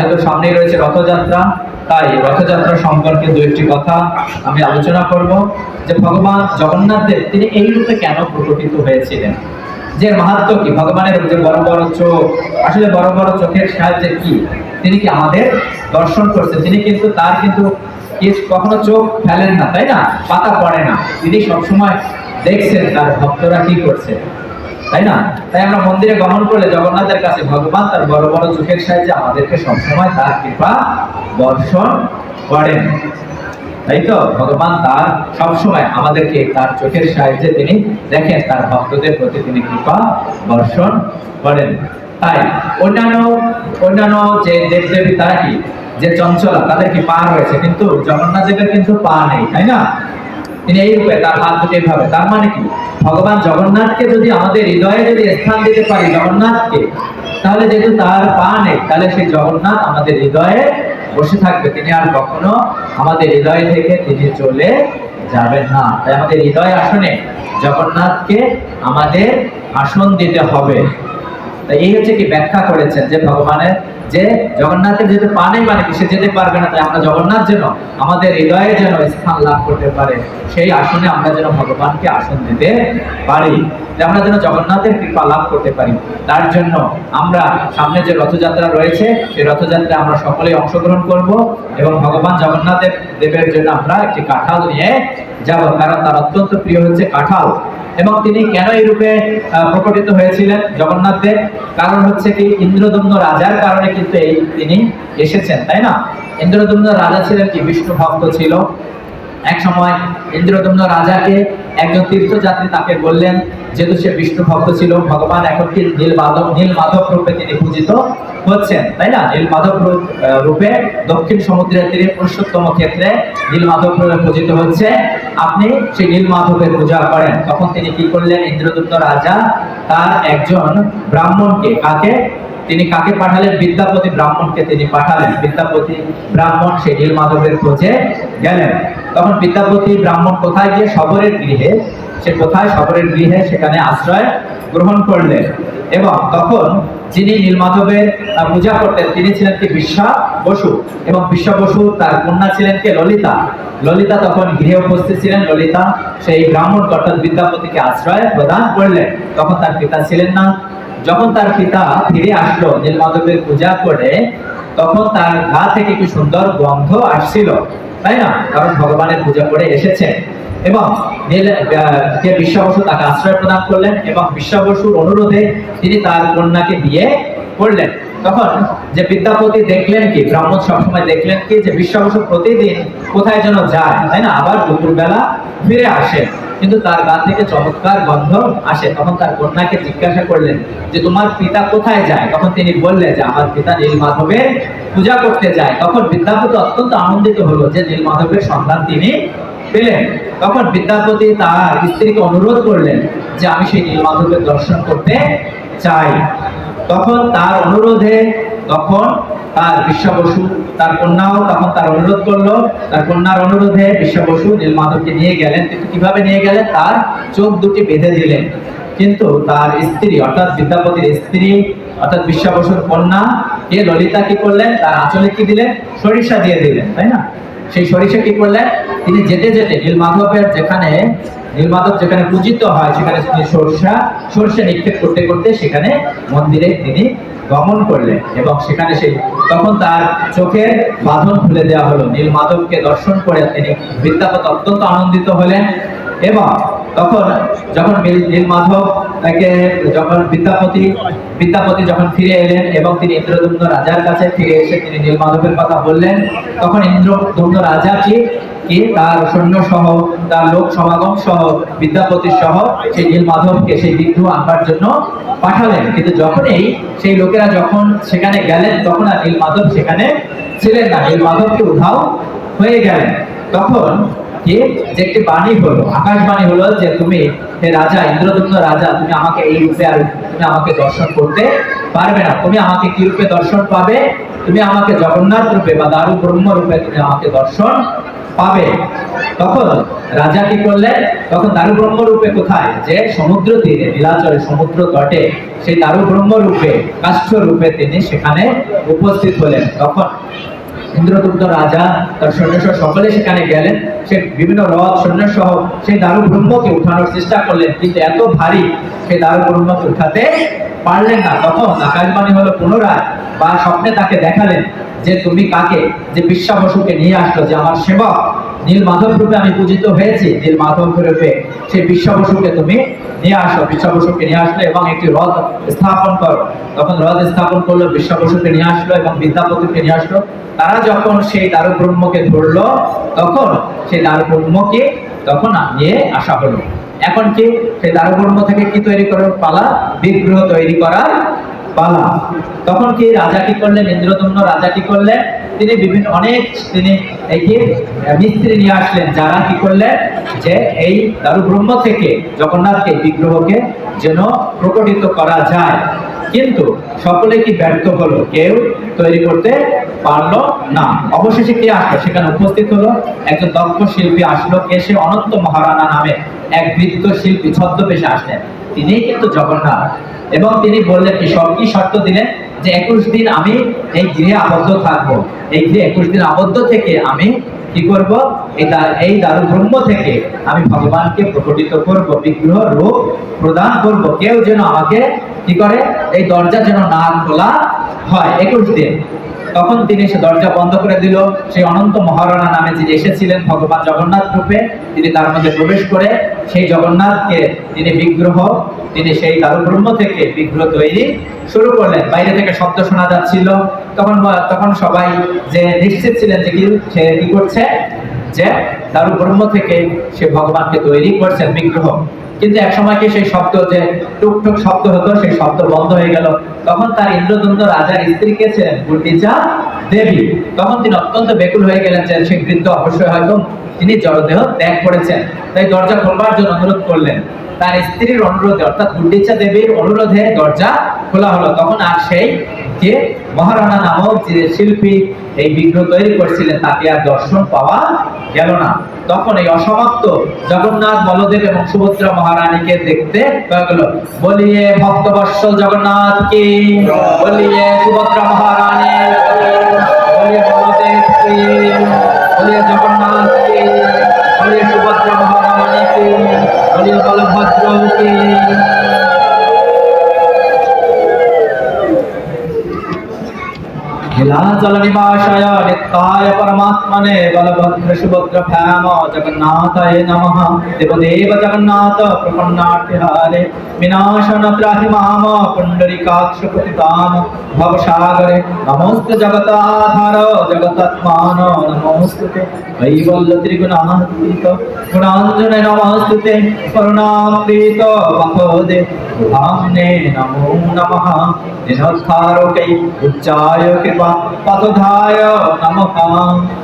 যেহেতু সামনেই রয়েছে রথযাত্রা, তাই রথযাত্রা সম্পর্কে দু একটি কথা আমি আলোচনা করব যে ভগবান জগন্নাথ দেব, তিনি এই রূপে কেন প্রকটিত হয়েছিলেন? যে মাহাত্ম কি? ভগবানের যে বড় বড় চোখ, আসলে বড় বড় চোখের সাহায্যে কি? তিনি কি আমাদের দর্শন করছেন? তিনি কিন্তু তার কিন্তু কখনো চোখ ফেলেন না, তাই না? পাতা পড়ে না। তিনি সবসময় দেখছেন তার ভক্তরা কি করছে। তাই না? তাই আমরা মন্দিরে গমন করলে জগন্নাথের কাছে ভগবান তার বড় বড় চোখের সাহায্যে আমাদেরকে সবসময় তার কৃপা বর্ষণ করেন। তাই তো? ভগবান তার সবসময় আমাদেরকে তার চোখের সাহায্যে তিনি দেখেন, তার ভক্তদের প্রতি তিনি কৃপা বর্ষণ করেন। তাই অন্যান্য অন্যান্য যে দেবদেবী তারা কি যে চঞ্চলা, তাদের কি পা রয়েছে, কিন্তু জগন্নাথ দেবের কিন্তু পা নেই, তাই না? তিনি এই রূপে তার হাত দুটি ভাবে। তার মানে কি? ভগবান জগন্নাথকে যদি আমাদের হৃদয়ে যদি স্থান দিতে পারি জগন্নাথকে, তাহলে যেহেতু তার পা নেই, তাহলে সেই জগন্নাথ আমাদের হৃদয়ে বসে থাকবে। তিনি আর কখনো আমাদের হৃদয় থেকে তিনি চলে যাবেন না। তাই আমাদের হৃদয় আসনে জগন্নাথকে আমাদের আসন দিতে হবে। তাই এই হচ্ছে কি ব্যাখ্যা করেছেন যে ভগবানের যে জগন্নাথের যেতে পা নেই মানে সে যেতে পারবে না, তাই আমরা জগন্নাথ যেন আমাদের হৃদয়ে যেন স্থান লাভ করতে পারে, সেই আসনে আমরা যেন ভগবানকে আসন দিতে পারি আমরা যেন জগন্নাথের কৃপা লাভ করতে পারি। তার জন্য আমরা সামনে যে রথযাত্রা রয়েছে, সেই রথযাত্রায় আমরা সকলেই অংশগ্রহণ করব এবং ভগবান জগন্নাথের দেবের জন্য আমরা একটি কাঁঠাল নিয়ে যাব, কারণ তার অত্যন্ত প্রিয় হচ্ছে কাঁঠাল। এবং তিনি কেন এই রূপে প্রকটিত হয়েছিলেন? জগন্নাথ দেব, কারণ হচ্ছে কি, ইন্দ্রদম্ন রাজার কারণে কিন্তু এই তিনি এসেছেন, তাই না? ইন্দ্রদম্ন রাজা ছিলেন কি, বিষ্ণু ভক্ত ছিল। এক সময় ইন্দ্রদম্ন রাজাকে একজন তীর্থযাত্রী তাকে বললেন, যেহেতু সে বিষ্ণু ভক্ত ছিল, ভগবান এখন কি নীল মাধব নীল মাধব রূপে তিনি পূজিত হচ্ছেন, তাই না? নীল মাধব রূপে দক্ষিণ সমুদ্রের তীরে পুরুষোত্তম ক্ষেত্রে নীল মাধব রূপে পূজিত হচ্ছে। আপনি সেই নীল মাধবের পূজা করেন। তখন তিনি কি করলেন? ইন্দ্রদত্ত রাজা তার একজন ব্রাহ্মণকে, কাকে? তিনি কাকে পাঠালেন? বিদ্যাপতি ব্রাহ্মণকে তিনি পাঠালেন। বিদ্যাপতি ব্রাহ্মণ সেই নীল মাধবের খোঁজে গেলেন। তখন বিদ্যাপতি ব্রাহ্মণ কোথায় গিয়ে শবরের গৃহে, সে কোথায় শবরের গৃহে সেখানে আশ্রয় গ্রহণ করলেন। এবং তখন যিনি নীলমাধবের পূজা করতেন, তিনি ছিলেন কি বিশ্বা বসু। এবং বিশ্বা বসু তার কন্যা ছিলেন কে? ললিতা। ললিতা তখন গৃহে উপস্থিত ছিলেন। ললিতা সেই ব্রাহ্মণ অর্থাৎ বিদ্যাপতিকে আশ্রয় প্রদান করলেন। তখন তার পিতা ছিলেন না। যখন তার পিতা ফিরে আসলো নীলমাধবের পূজা করে তখন তার গা থেকে কি সুন্দর গন্ধ আসছিল? তাই না? কারণ ভগবানের পূজা করে এসেছে। এবং যে বিশ্বাবসু তাকে আশ্রয় প্রদান করলেন এবং বিশ্বাবসুর অনুরোধে তিনি তার কন্যাকে বিয়ে করলেন। তখন যে বিদ্যাপতি দেখলেন কি, ব্রাহ্মণ সবসময় দেখলেন কি, যে বিশ্বাবসু প্রতিদিন কোথায় যেন যায়, তাই না? আবার দুপুরবেলা ফিরে আসে। কিন্তু তার গা থেকে চমৎকার গন্ধ আসে। তখন তার কন্যাকে জিজ্ঞাসা করলেন যে, তোমার পিতা কোথায় যায়? তখন তিনি বললেন যে, আমার পিতা নীল মাধবের পূজা করতে যায়। তখন বিদ্যাপতি অত্যন্ত আনন্দিত হলো যে নীল মাধবের সন্ধান তিনি পেলেন। তখন বিদ্যাপতি তার স্ত্রীকে অনুরোধ করলেন যে, আমি সেই নীল মাধবের দর্শন করতে চাই। তখন তার অনুরোধে তখন তার বিশ্বা বসু, তার কন্যাও তখন তার অনুরোধ করল। তার কন্যার অনুরোধে বিশ্বা বসু নীলমাধবকে নিয়ে গেলেন। কিন্তু কীভাবে নিয়ে গেলেন? তার চোখ দুটি বেঁধে দিলেন। কিন্তু তার স্ত্রী, অর্থাৎ বিদ্যাপতির স্ত্রী, অর্থাৎ বিশ্বা বসুর কন্যা, কে ললিতা কি করলেন? তার আঁচলে কি দিলেন? সরিষা দিয়ে দিলেন, তাই না? সেই সরিষা কি করলেন? তিনি যেতে যেতে নীলমাধবের যেখানে নীলমাধব যেখানে পূজিত হয়, সেখানে তিনি সরষা, সরষে নিক্ষেপ করতে করতে সেখানে মন্দিরে তিনি গমন করলেন এবং সেখানে সেই তখন তার চোখের বাঁধন খুলে দেওয়া হলো। নীলমাধবকে দর্শন করে তিনি বিদ্যাপত অত্যন্ত আনন্দিত হলেন এবং তখন যখন নীল- নীলমাধব তাকে যখন বিদ্যাপতি বিদ্যাপতি যখন ফিরে এলেন এবং তিনি ইন্দ্রদুম্ন রাজার কাছে ফিরে এসে তিনি নীলমাধবের কথা বললেন, তখন ইন্দ্রদুম্ন রাজা কি কি? তার সৈন্য সহ তার লোক সমাগম সহ, বিদ্যাপতি সহ সেই নীলমাধবকে সেই বিদ্রোহ আনবার জন্য পাঠালেন। কিন্তু যখনই সেই লোকেরা যখন সেখানে গেলেন, তখন আর নীলমাধব সেখানে ছিলেন না। নীলমাধবকে উধাও হয়ে গেলেন। তখন কি? যে একটি বাণী হলো আকাশবাণী হলো যে, তুমি হে রাজা ইন্দ্রদুম্ন রাজা, তুমি আমাকে এই রূপে আর তুমি আমাকে দর্শন করতে পারবে না। তুমি আমাকে কি রূপে দর্শন পাবে? তুমি আমাকে জগন্নাথ রূপে বা দারু ব্রহ্ম রূপে তুমি আমাকে দর্শন পাবে। তখন রাজা কি করলেন? তখন দারু ব্রহ্ম রূপে কোথায়? যে সমুদ্র তীরে, নীলাচলে সমুদ্র তটে, সেই দারু ব্রহ্ম রূপে কাষ্ঠ রূপে তিনি সেখানে উপস্থিত হলেন। তখন ইন্দ্রদুগ্ধ রাজা, তার সৈন্যসহ সকলে সেখানে গেলেন। সে বিভিন্ন রথ সৈন্য সহ সেই দারু ব্রহ্মকে উঠানোর চেষ্টা করলেন। কিন্তু এত ভারী সেই দারু ব্রহ্মকে উঠাতে পারলেন না। তখন আকাশবাণী হলো পুনরায় বা স্বপ্নে তাকে দেখালেন। যে তুমি কাকে, যে বিশ্বা বসুকে নিয়ে আসলো, যে আমার সেবক, নীল মাধব রূপে আমি পূজিত হয়েছি, নীল মাধব রূপে সেই বিশ্বা বসুকে তুমি নিয়ে আসো বিশ্বা বসুকে নিয়ে আসলো এবং একটি রথ স্থাপন করো। তখন রথ স্থাপন করল বিশ্বা বসুকে নিয়ে আসলো এবং বিদ্যাপতিকে নিয়ে আসলো। তারা যখন সেই দারু ব্রহ্মকে ধরলো, তখন সেই দারু ব্রহ্মকে তখন নিয়ে আসা হলো। এখন কি সেই দারু ব্রহ্ম থেকে কি তৈরি করার পালা? বিগ্রহ তৈরি করার পালা তখন কি রাজা কি করলেন ইন্দ্রদম্ন রাজা কি করলেন তিনি বিভিন্ন অনেক তিনি এই কি মিস্ত্রি নিয়ে আসলেন। যারা কি করলেন যে এই দারু ব্রহ্ম থেকে জগন্নাথকে, বিগ্রহকে যেন প্রকটিত করা যায়। কিন্তু সকলে কি ব্যর্থ হলো? কেউ তৈরি করতে পারল না। অবশেষে কে আসলো? সেখানে উপস্থিত হলো একজন দক্ষ শিল্পী আসলো। এসে অনন্ত মহারানা নামে এক বৃদ্ধ শিল্পী, ছদ্মবেশে আসলেন। তিনিই কিন্তু জগন্নাথ। এবং তিনি বললেন কি সব কি শর্ত দিলেন যে একুশ দিন আমি এই গৃহে আবদ্ধ থাকব? এই গৃহে একুশ দিন আবদ্ধ থেকে আমি কি করব? এই দারু ব্রহ্ম থেকে আমি ভগবানকে প্রকটিত করব, বিগ্রহ রূপ প্রদান করব। কেউ যেন আমাকে কি করে? এই দরজা যেন না খোলা হয় একুশ দিন। তখন তিনি সে দরজা বন্ধ করে দিল। সেই অনন্ত মহারণা নামে যিনি এসেছিলেন, ভগবান জগন্নাথ রূপে, তিনি তার মধ্যে প্রবেশ করে সেই জগন্নাথকে তিনি বিগ্রহ, তিনি সেই দারুব্রহ্ম থেকে বিগ্রহ তৈরি শুরু করলেন। বাইরে থেকে শব্দ শোনা যাচ্ছিল। তখন তখন সবাই যে নিশ্চিত ছিলেন যে কি, সে কি করছে? যে দারু ব্রহ্ম থেকে সে ভগবানকে তৈরি করছেন বিগ্রহ। কিন্তু এক সময় কি সেই শব্দ যে টুক টুক শব্দ হতো, সেই শব্দ বন্ধ হয়ে গেল। তখন তার ইন্দ্রদন্দ রাজার স্ত্রী কে ছিলেন? গুন্ডিচা দেবী। তখন তিনি অত্যন্ত বেকুল হয়ে গেলেন যে সেই বৃদ্ধ অবশ্যই হয়তো তিনি জড়দেহ ত্যাগ করেছেন। তাই দরজা খোলবার জন্য অনুরোধ করলেন। তার স্ত্রীর অনুরোধে, অর্থাৎ গুন্ডিচা দেবীর অনুরোধে দরজা খোলা হলো। তখন আর সেই যে মহারানা নামক যে শিল্পী এই বিগ্রহ তৈরি করছিলেন, তাকে আর দর্শন পাওয়া গেল না। তখন এই অসমাপ্ত জগন্নাথ, বলদেব এবং সুভদ্রা মহারানীকে দেখতে পাওয়া গেল। বলিয়ে ভক্তবৎসল জগন্নাথ কি বলিয়ে সুভদ্রা মহারানী বলিয়ে বলদেব বলিয়ে জগন্নাথ কি বলিয়ে সুভদ্রা মহারানী কি বলিয়ে বলভদ্র কি নীলাচল নিবাসায় নিত্যায় পরমাত্মনে বলভদ্র সুভদ্র ভ্যাম জগন্নাথায় নমঃ। দেবদেব জগন্নাথ প্রপন্নার্থহারে বিনাশন ত্রাহি মাম পুণ্ডরিকাক্ষ পতিতাম ভবসাগরে। নমস্তে জগত আধার জগতাত্মান নমস্তে কৈবল্য ত্রিগুণাতীত গুণাঞ্জনে নমস্তে করুণামৃত, বহদে। ধামনে নমো নমঃ। দিনোদ্ধারकै উচ্চায় কৃপা পথধায় নমঃ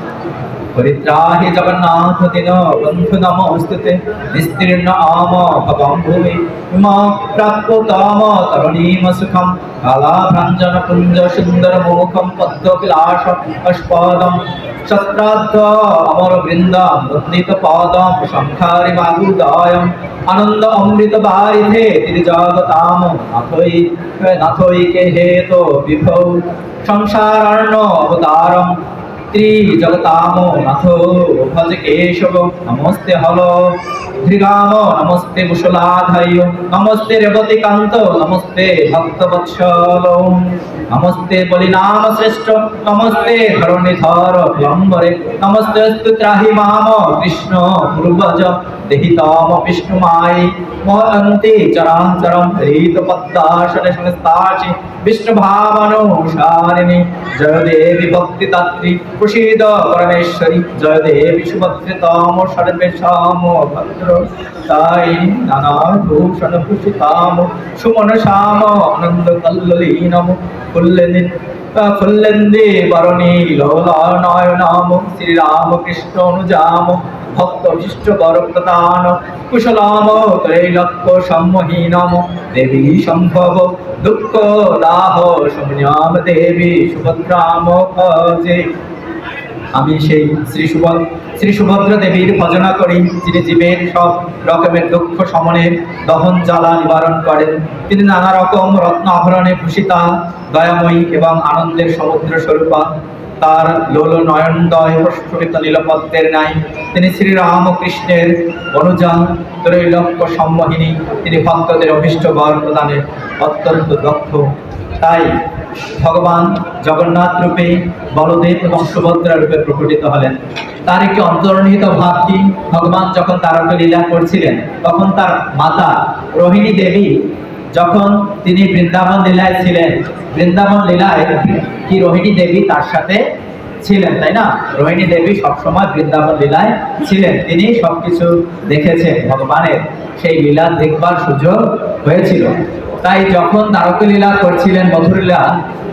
নমস্তুতে। বিস্তীর্ণ আম ভবম ভূমি মা প্রাপ্য তাম তরুণীম সুখম। কালাভ্রঞ্জন কুঞ্জ সুন্দর মুখম পদ্ম বিলাস অস্পদম সত্রাদ্ধ অমর বৃন্দম মুদ্রিত পদম শঙ্খারি বাহুদয়ম। আনন্দ অমৃত বারিধে তিরি জগতাম নাথই নাথই কে হেতো বিভৌ। সংসারার্ণ অবতারম। ত্রি জগতাম নাথ ভজ কেশব, নমস্তে হল। ধৃগাম নমস্তে কুশলাধায় নমস্তে রেবতী কান্ত নমস্তে ভক্তবৎসল। নমস্তে বলিনাম শ্রেষ্ঠ, নমস্তে ধরণীধর প্লম্বরে, নমস্তে ত্রাহি মাম, কৃষ্ণ দেহি তম বিষ্ণুমাই মহন্তি চরাচরম হৃত পদ্মাসনে সংস্থাচি বিষ্ণু ভাবানুসারিণী জয় দেবী ভক্তি তাত্রী প্রসীদ পরমেশ্বরী জয় দেবী সুভদ্রে তম সর্বেশাম ভদ্র তাই নানা ভূষণ ভূষিতাম, সুমন শ্যাম আনন্দ কল্লীনম ফুল্লেন্দি ফুল্লেন্দি বরণী লোলা নয়নাম শ্রীরাম অনুজাম কুশলাম দেবী সম্ভব, দুঃখ দাহ দেবী সুভদ্রাম আমি সেই শ্রী সুভদ শ্রী সুভদ্রা দেবীর ভজনা করি। যিনি জীবের সব রকমের দুঃখ সমনের দহন, জ্বালা নিবারণ করেন। তিনি নানা রকম রত্ন আভরণে ভূষিতা, দয়াময়ী এবং আনন্দের সমুদ্র স্বরূপা। তার লোল নয়নদয় প্রস্ফুটিত নীলপদ্মের নাই তিনি শ্রীরাম ও কৃষ্ণের অনুজা ত্রৈলক্য সম্মোহিনী, তিনি ভক্তদের অভিষ্ট বর প্রদানে অত্যন্ত দক্ষ। তাই ভগবান জগন্নাথ রূপে বলদেব এবং সুভদ্রা রূপে প্রকটিত হলেন। তার একটি অন্তর্নিহিত ভাব কি? ভগবান যখন তারক লীলা করছিলেন, তখন তার মাতা রোহিণী দেবী যখন তিনি বৃন্দাবন লীলায় ছিলেন, বৃন্দাবন লীলায় কি রোহিণী দেবী তার সাথে ছিলেন, তাই না? রোহিণী দেবী সবসময় বৃন্দাবন লীলায় ছিলেন। তিনি সবকিছু দেখেছেন, ভগবানের সেই লীলা দেখবার সুযোগ হয়েছিল। তাই যখন তারক লীলা করছিলেন মধুর লীলা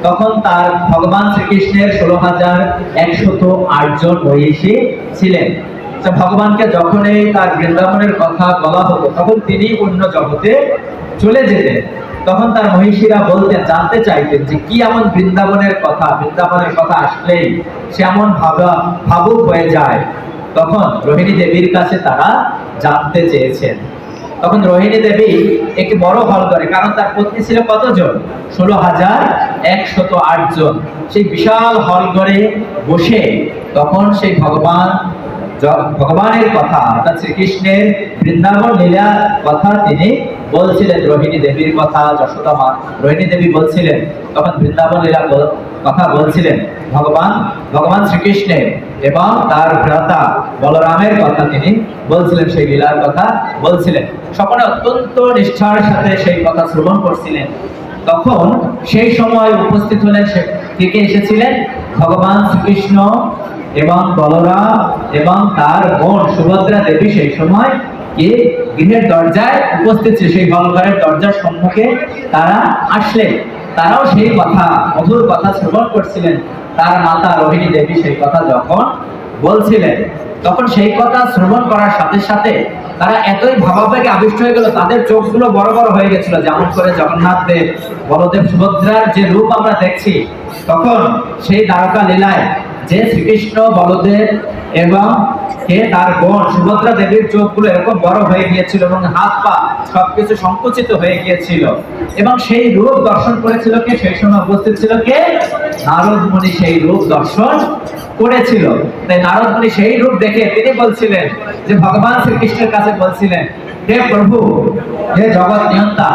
তখন তার ভগবান শ্রীকৃষ্ণের ষোলো হাজার একশত আটজন মহিষী ছিলেন। ভগবানকে যখনই তার বৃন্দাবনের কথা বলা হতো, তখন তিনি অন্য জগতে চলে যেতেন। তখন তার মহিষীরা বলতেন, জানতে চাইতেন যে কি এমন বৃন্দাবনের কথা বৃন্দাবনের কথা আসলেই সে এমন ভাবা, ভাবুক হয়ে যায়। তখন রোহিণী দেবীর কাছে তারা জানতে চেয়েছেন। তখন রোহিণী দেবী একটি বড় হল করে কারণ তার পত্নী ছিল কতজন? ষোলো হাজার একশত আট জন। সেই বিশাল হল ঘরে বসে তখন সেই ভগবান ভগবানের কথা, অর্থাৎ শ্রীকৃষ্ণের বৃন্দাবন লীলা কথা তিনি বলছিলেন, রোহিণী দেবীর কথা যশোদা মা রোহিণী দেবী বলছিলেন, তখন বৃন্দাবন লীলা কথা বলছিলেন, ভগবান ভগবান শ্রীকৃষ্ণের এবং তার ভ্রাতা বলরামের কথা তিনি বলছিলেন, সেই লীলার কথা বলছিলেন। সকলে অত্যন্ত নিষ্ঠার সাথে সেই কথা শ্রবণ করছিলেন। তখন সেই সময় উপস্থিত হলেন সে থেকে এসেছিলেন? ভগবান শ্রীকৃষ্ণ এবং বলরাম এবং তার বোন সুভদ্রা দেবী সেই সময় কি? গৃহের দরজায় উপস্থিত ছিল। সেই হলঘরের দরজার সম্মুখে তারা আসলেন। তারাও সেই কথা, মধুর কথা শ্রবণ করছিলেন। তার মাতা রোহিণী দেবী সেই কথা যখন বলছিলেন, তখন সেই কথা শ্রবণ করার সাথে সাথে তারা এতই ভাবাবেগে আবিষ্ট হয়ে গেল, তাদের চোখগুলো বড় বড় হয়ে গেছিল। যেমন করে জগন্নাথ দেব, বলদেব সুভদ্রার যে রূপ আমরা দেখছি, তখন সেই দ্বারকা লীলায় যে শ্রীকৃষ্ণ বলদেব এবং কে তার বোন সুভদ্রা দেবীর চোখগুলো এরকম বড় হয়ে গিয়েছিল এবং হাত পা সবকিছু সংকুচিত হয়ে গিয়েছিল। এবং সেই রূপ দর্শন করেছিল কে? সেই সময় উপস্থিত ছিল কে? নারদ মুনি সেই রূপ দর্শন করেছিল। তাই নারদ মুনি সেই রূপ দেখে তিনি বলছিলেন যে, ভগবান শ্রীকৃষ্ণের কাছে বলছিলেন হে প্রভু, হে জগৎ নিয়ন্তা,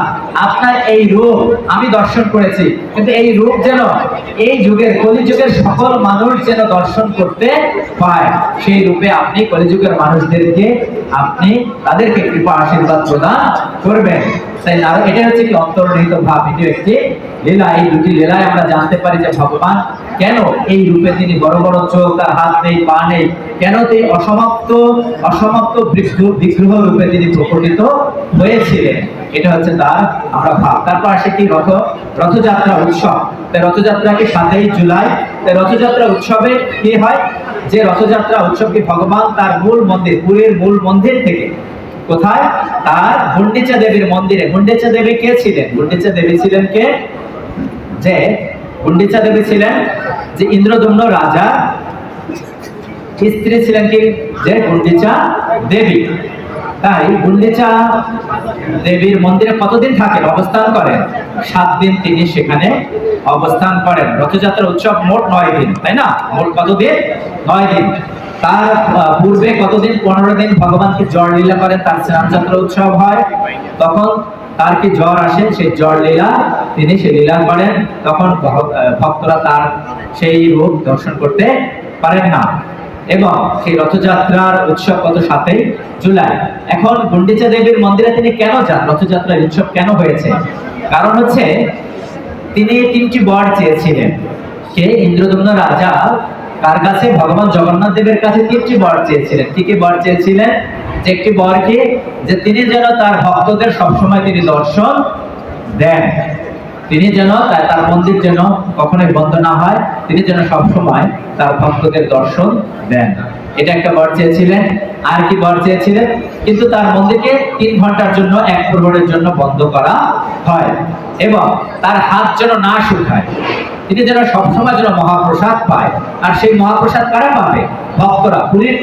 আপনার এই রূপ আমি দর্শন করেছি। কিন্তু এই রূপ যেন এই যুগের কলিযুগের সকল মানুষ যেন দর্শন করতে পায়, সেই রূপে আপনি কলিযুগের মানুষদেরকে, আপনি তাদেরকে কৃপা, আশীর্বাদ প্রদান করবেন। তাই নারদ এটা হচ্ছে কি অন্তর্নিহিত ভাব, এটি একটি লীলা। এই দুটি লীলায় আমরা জানতে পারি যে ভগবান কেন এই রূপে তিনি বড় বড় চোখ তার হাত নেই, পা নেই? কেন তিনি অসমাপ্ত অসমাপ্ত বিগ্রহ রূপে তিনি প্রকটিত হয়েছিলেন? এটা হচ্ছে তার আমরা ভাব। তারপর আসে কি রথ, রথযাত্রা উৎসব। তাই রথযাত্রাকে সাতই জুলাই, তাই রথযাত্রা উৎসবে কি হয়? যে রথযাত্রা উৎসবকে ভগবান তার মূল মন্দির মূল মন্দির থেকে কোথায়? তার গুন্ডিচা দেবীর মন্দিরে। গুন্ডিচা দেবী কে ছিলেন? গুন্ডিচা দেবী ছিলেন কে? যে গুন্ডিচা দেবী ছিলেন যে ইন্দ্রদম্ন রাজা। স্ত্রী ছিলেন কি? যে গুন্ডিচা দেবী। তাই গুন্ডিচা দেবীর মন্দিরে কতদিন থাকেন? অবস্থান করেন। সাত দিন তিনি সেখানে অবস্থান করেন। রথযাত্রা উৎসব মোট নয় দিন, তাই না? মোট কতদিন? নয় দিন। তার পূর্বে কতদিন? পনেরো দিন ভগবানকে জ্বর লীলা করেন তার স্নানযাত্রা উৎসব হয়। তখন তার কি জ্বর আসে? সেই জ্বর লীলা, তিনি সে লীলা করেন। তখন ভক্তরা তার সেই রূপ দর্শন করতে পারেন না। এবং সেই রথযাত্রার উৎসব কত? সাতই জুলাই। এখন গুন্ডিচা দেবীর মন্দিরে তিনি কেন যান? রথযাত্রার উৎসব কেন হয়েছে? কারণ হচ্ছে, তিনি তিনটি বর চেয়েছিলেন। কে? ইন্দ্রদম্ন রাজা কার কাছে? ভগবান জগন্নাথ দেবের কাছে তিনটি বর চেয়েছিলেন? কি কি বর চেয়েছিলেন? যে একটি বর কি? যে তিনি যেন তার ভক্তদের সবসময় তিনি দর্শন দেন। তিনি যেন তার মন্দির যেন কখনোই বন্ধ না হয়, তিনি যেন সবসময় তার ভক্তদের দর্শন দেন। এটা একটা বর চেয়েছিলেন। আর কি বর চেয়েছিলেন? কিন্তু তার মন্দিরকে তিন ঘণ্টার জন্য, এক প্রহরের জন্য বন্ধ করা হয় এবং তার হাত যেন না শুকায়। তিনি যেন সবসময় যেন মহাপ্রসাদ পায়। আর সেই মহাপ্রসাদ কারা পাবে? ভক্তরা। পুরীর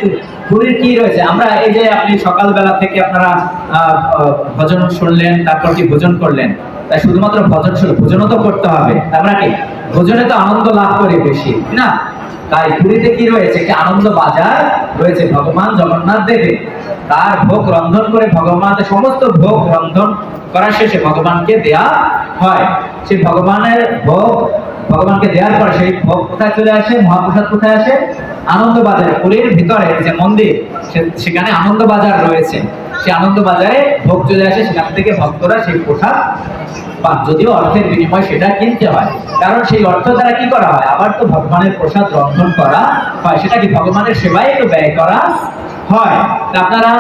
পুরীর কি রয়েছে? আমরা এই যে আপনি সকালবেলা থেকে আপনারা ভজন শুনলেন, তারপর কি ভোজন করলেন? তাই শুধুমাত্র ভজন শুরু ভোজনও তো করতে হবে। আমরা কি? ভোজনে তো আনন্দ লাভ করি বেশি না? তাই পুরীতে কি রয়েছে? একটি আনন্দ বাজার রয়েছে ভগবান জগন্নাথ দেবের। তার ভোগ রন্ধন করে ভগবান সমস্ত ভোগ রন্ধন করার শেষে ভগবানকে দেয়া হয়। সেই ভগবানের ভোগ ভগবানকে দেওয়ার পর সেই ভোগ কোথায় চলে আসে? মহাপ্রসাদ কোথায় আসে? আনন্দ বাজারে পুরীর ভিতরে যে মন্দির সেখানে আনন্দ বাজার রয়েছে। সেই আনন্দ বাজারে ভোগ চলে আসে, সেখান থেকে ভক্তরা সেই প্রসাদ পান। যদিও অর্থের বিনিময় সেটা কিনতে হয়। কারণ সেই অর্থ দ্বারা কি করা হয়? আবার তো ভগবানের প্রসাদ রন্ধন করা হয়। সেটা কি ভগবানের সেবায় একটু ব্যয় করা হয়। আপনারা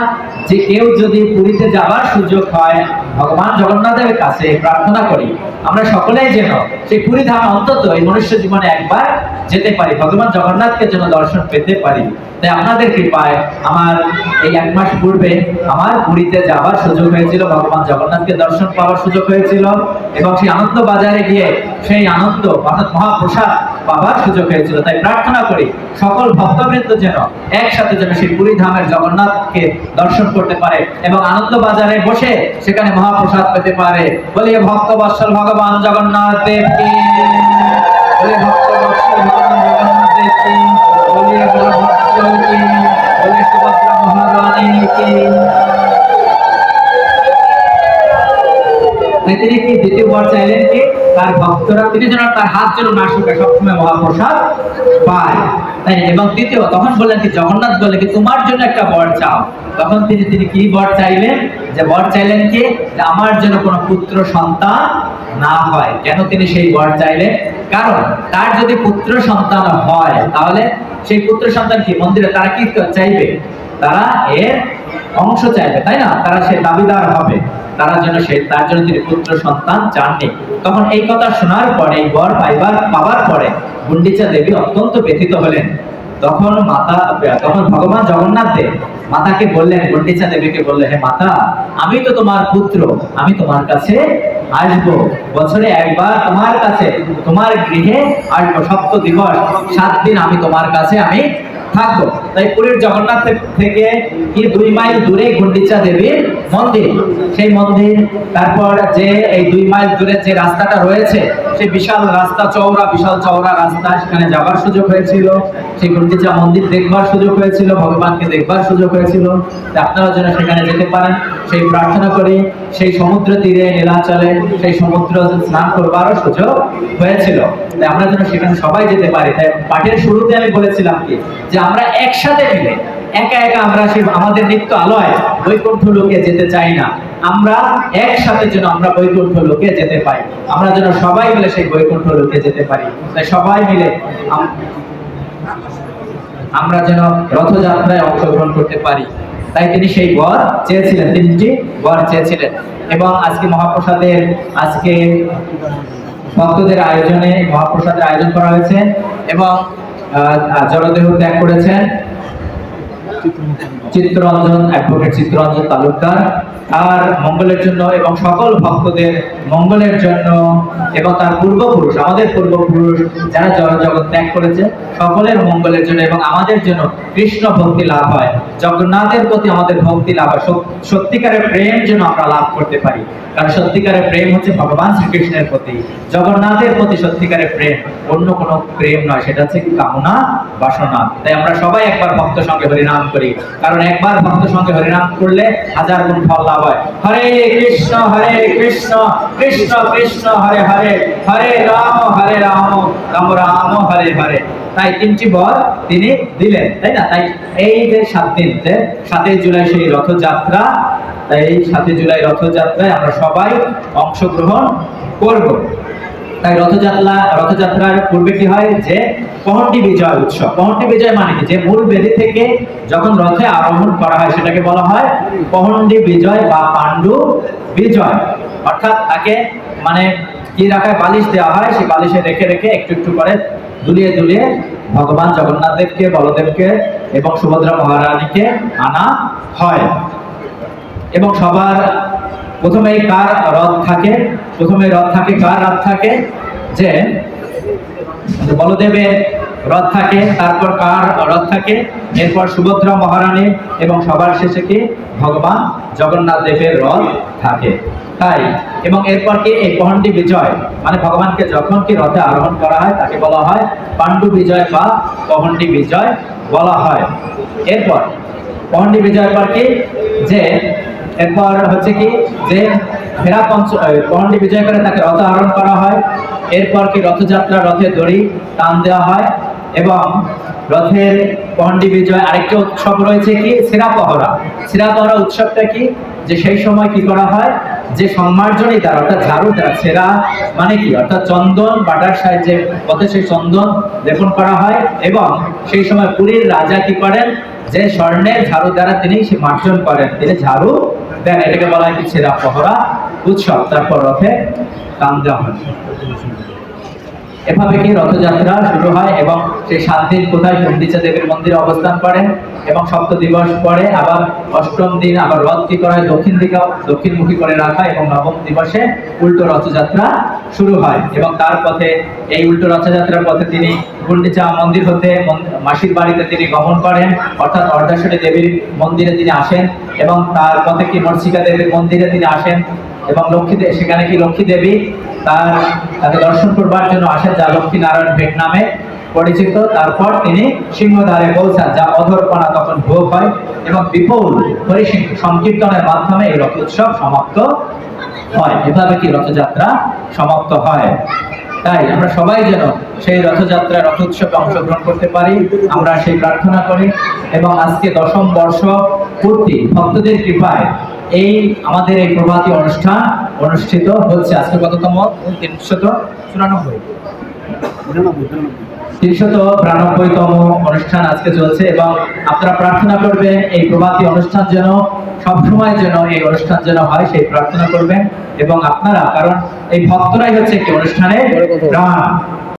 যে কেউ যদি পুরীতে যাবার সুযোগ হয়, ভগবান জগন্নাথের কাছে প্রার্থনা করি, আমরা সকলেই যেন সেই পুরী ধাম অন্তত এই মনুষ্য জীবনে একবার যেতে পারি, ভগবান জগন্নাথকে যেন দর্শন পেতে পারি। তাই আপনাদের কৃপায় আমার এই এক মাস পূর্বে আমার পুরীতে যাবার সুযোগ হয়েছিল, ভগবান জগন্নাথকে দর্শন পাওয়ার সুযোগ হয়েছিল এবং সেই আনন্দ বাজারে গিয়ে সেই আনন্দ, অর্থাৎ মহাপ্রসাদ পাবার সুযোগ হয়েছিল, তাই প্রার্থনা করি সকল ভক্তবৃন্দ যেন একসাথে যেন সেই পুরী ধামের জগন্নাথকে দর্শন করতে পারে এবং আনন্দ বাজারে বসে সেখানে মহাপ্রসাদ পেতে পারে। বলিয়ে ভক্ত বৎসল ভগবান জগন্নাথ দেব কি ভক্ত বৎসল ভগবান জগন্নাথ দেব কি বলিয়ে বলভদ্র কি বলিয়ে সুভদ্রা মহারানী কি তিনি দ্বিতীয় বর চাইলেন কি? তার ভক্তরা তিনি যেন তার হাত যেন সবসময় মহাপ্রসাদ পায়। তাই এবং তখন বললেন কি, জগন্নাথ বলে কি, তোমার জন্য একটা বর চাও। তখন তিনি তিনি কি বর চাইলেন? যে বর চাইলেন কি? আমার যেন কোনো পুত্র সন্তান না হয়। কেন তিনি সেই বর চাইলেন? কারণ তার যদি পুত্র সন্তান হয়, তাহলে সেই পুত্র সন্তান কি? মন্দিরে তারা কি চাইবে? তারা এর অংশ চাইবে, তাই না? তারা সে দাবিদার হবে। তারা যেন সে তার জন্য তিনি পুত্র, সন্তান চাননি। তখন এই কথা শোনার পরে বর পাইবার, পাওয়ার পরে গুন্ডিচা দেবী অত্যন্ত ব্যথিত হলেন। তখন মাতা, তখন ভগবান জগন্নাথ দেব মাতাকে বললেন, গুন্ডিচা দেবীকে বললেন, হে মাতা, আমি তো তোমার পুত্র, আমি তোমার কাছে আসব। বছরে একবার তোমার কাছে, তোমার গৃহে আসব। সপ্ত দিবস, সাত দিন আমি তোমার কাছে, আমি থাকব। তাই পুরীর জগন্নাথ থেকে কি দুই মাইল দূরে গুন্ডিচা দেবীর মন্দির? সেই মন্দির, তারপর যে এই দুই মাইল দূরে যে রাস্তাটা রয়েছে, সেই বিশাল রাস্তা চওড়া, বিশাল চওড়া রাস্তা, সেখানে যাওয়ার সুযোগ হয়েছিল। সেই গুন্ডিচা মন্দির দেখবার সুযোগ হয়েছিল, ভগবানকে দেখবার সুযোগ হয়েছিল। আপনারা যেন সেখানে যেতে পারেন। সেই প্রার্থনা করি, সেই সমুদ্র তীরে নীলাচলে সেই সমুদ্র স্নান করবারও সুযোগ হয়েছিল। তাই আমরা যেন সেখানে সবাই যেতে পারি। তাই পাঠের শুরুতে আমি বলেছিলাম কি, যে আমরা একসাথে মিলে, একা একা আমরা সেই আমাদের নিত্য আলয় বৈকুণ্ঠ লোকে যেতে চাই না। আমরা একসাথে যেন আমরা বৈকুণ্ঠ লোকে যেতে পাই। আমরা যেন সবাই মিলে সেই বৈকুণ্ঠ লোকে যেতে পারি। তাই সবাই মিলে আমরা যেন রথযাত্রায় অংশগ্রহণ করতে পারি। তাই তিনি সেই বর চেয়েছিলেন তিনটি বর চেয়েছিলেন। এবং আজকে মহাপ্রসাদের, আজকে ভক্তদের আয়োজনে মহাপ্রসাদের আয়োজন করা হয়েছে এবং জলদেহ ত্যাগ করেছেন। চিত্তরঞ্জন অ্যাডভোকেট চিত্তরঞ্জন তালুকদার। তার মঙ্গলের জন্য এবং সকল ভক্তদের মঙ্গলের জন্য এবং তার পূর্বপুরুষ, আমাদের পূর্বপুরুষ যারা জগৎ ত্যাগ করেছে, সকলের মঙ্গলের জন্য এবং আমাদের জন্য কৃষ্ণ ভক্তি লাভ হয়। জগন্নাথের প্রতি আমাদের ভক্তি লাভ হয়। সত্যিকারের প্রেম যেন আমরা লাভ করতে পারি। কারণ সত্যিকারের প্রেম হচ্ছে ভগবান শ্রীকৃষ্ণের প্রতি। জগন্নাথের প্রতি সত্যিকারের প্রেম অন্য কোনো প্রেম নয়, সেটা হচ্ছে কামনা, বাসনা। তাই আমরা সবাই একবার ভক্ত সঙ্গে হরিনাম করি। কারণ একবার ভক্ত সঙ্গে হরিনাম করলে হাজার গুণ ফল লাভ হয় হরে কৃষ্ণ হরে কৃষ্ণ কৃষ্ণ কৃষ্ণ, হরে হরে হরে রাম হরে রাম রাম রাম, হরে হরে। তাই তিনটি বর তিনি দিলেন, তাই না? তাই এই যে সাত দিন সাতই জুলাই সেই রথযাত্রা, তাই এই সাতই জুলাই রথযাত্রায় আমরা সবাই অংশগ্রহণ করব। তাই রথযাত্রা, রথযাত্রার পূর্বে কি হয় যে পহন্ডি বিজয় উৎসব। পহন্ডি বিজয় মানে কি? যে মূল বেদি থেকে যখন রথে আরোহণ করা হয়, সেটাকে বলা হয় পহন্ডি বিজয় বা পাণ্ডু বিজয়। অর্থাৎ তাকে মানে কি রাখায়? বালিশ দেওয়া হয়। সেই বালিশে রেখে রেখে একটু একটু করে দুলিয়ে দুলিয়ে ভগবান জগন্নাথ দেবকে বলদেবকে এবং সুভদ্রা মহারানীকে আনা হয়। এবং সবার প্রথমে কার রথ থাকে? প্রথমে রথ থাকে, কার রথ থাকে? যে বলদেবের রথ থাকে, তারপর কার রথ থাকে? এরপর সুভদ্রা মহারানী এবং সবার শেষে কি? ভগবান জগন্নাথ দেবের রথ থাকে। তাই, এবং এরপর কি? এই পহন্ডি বিজয়। মানে ভগবানকে যখন কি রথে আরোহণ করা হয়, তাকে বলা হয় পাণ্ডু বিজয় বা পহন্ডি বিজয় বলা হয়। এরপর পহন্ডি বিজয় পর কি? যে এরপর হচ্ছে কি যে ফেরা পঞ্চ পহন্ডি বিজয় করে তাকে রথ আরোহণ করা হয়। এরপর কি রথযাত্রা রথে দড়ি টান দেওয়া হয় এবং রথের পহন্ডি বিজয় আরেকটা উৎসব রয়েছে কি? সিরা পহরা। সিরা পহরা উৎসবটা কি? যে সেই সময় কি করা হয়? যে সম্মার্জনী দ্বারা, অর্থাৎ ঝাড়ু দ্বারা, সেরা মানে কি? অর্থাৎ চন্দন, বাটার সাহায্যে পথে সেই চন্দন লেপন করা হয় এবং সেই সময় পুরীর রাজা কি করেন? যে স্বর্ণের ঝাড়ু দ্বারা তিনি সে মার্জন করেন। তিনি ঝাড়ু দেন এটাকে বলা হয় কি? ছেঁড়া পহরা উৎসব তারপর রথে কান দেওয়া হয়। এভাবে কি রথযাত্রা শুরু হয় এবং সেই সাত দিন কোথায় গুন্ডিচা দেবীর মন্দিরে অবস্থান করেন এবং সপ্ত দিবস পরে আবার অষ্টম দিন আবার রথ কি করা দক্ষিণ দিকে, দক্ষিণমুখী করে রাখা এবং নবম দিবসে উল্টো রথযাত্রা শুরু হয় এবং তার পথে, এই উল্টো রথযাত্রার পথে তিনি গুন্ডিচা মন্দির হতে মাসির বাড়িতে তিনি গমন করেন, অর্থাৎ অর্ধাশ্বরী দেবীর মন্দিরে তিনি আসেন এবং তার পথে কি মর্ষিকা দেবীর মন্দিরে তিনি আসেন এবং লক্ষ্মী সেখানে কি লক্ষ্মী দেবী তার তাকে দর্শন করবার জন্য আসেন যা লক্ষ্মী নারায়ণ ভেট নামে পরিচিত। তারপর তিনি সিংহদ্বারে পৌঁছান, যা অধরপনা তখন ভোগ হয় এবং বিপুল সংকীর্তনের মাধ্যমে এই রথ উৎসব সমাপ্ত হয়। এভাবে কি রথযাত্রা সমাপ্ত হয়? তাই আমরা সবাই যেন সেই রথযাত্রা রথ উৎসবে অংশগ্রহণ করতে পারি, আমরা সেই প্রার্থনা করি এবং আজকে দশম বর্ষ পূর্তি। ভক্তদের কৃপায় এই আমাদের এই প্রভাতী অনুষ্ঠান অনুষ্ঠিত হচ্ছে আজকে কততম? তিনশত চুরানব্বই। তিনশত বিরানব্বইতম অনুষ্ঠান আজকে চলছে এবং আপনারা প্রার্থনা করবেন এই প্রভাতী অনুষ্ঠান যেন সবসময় যেন এই অনুষ্ঠান যেন হয় সেই প্রার্থনা করবেন এবং আপনারা কারণ এই ভক্তরাই হচ্ছে একটি অনুষ্ঠানের প্রাণ।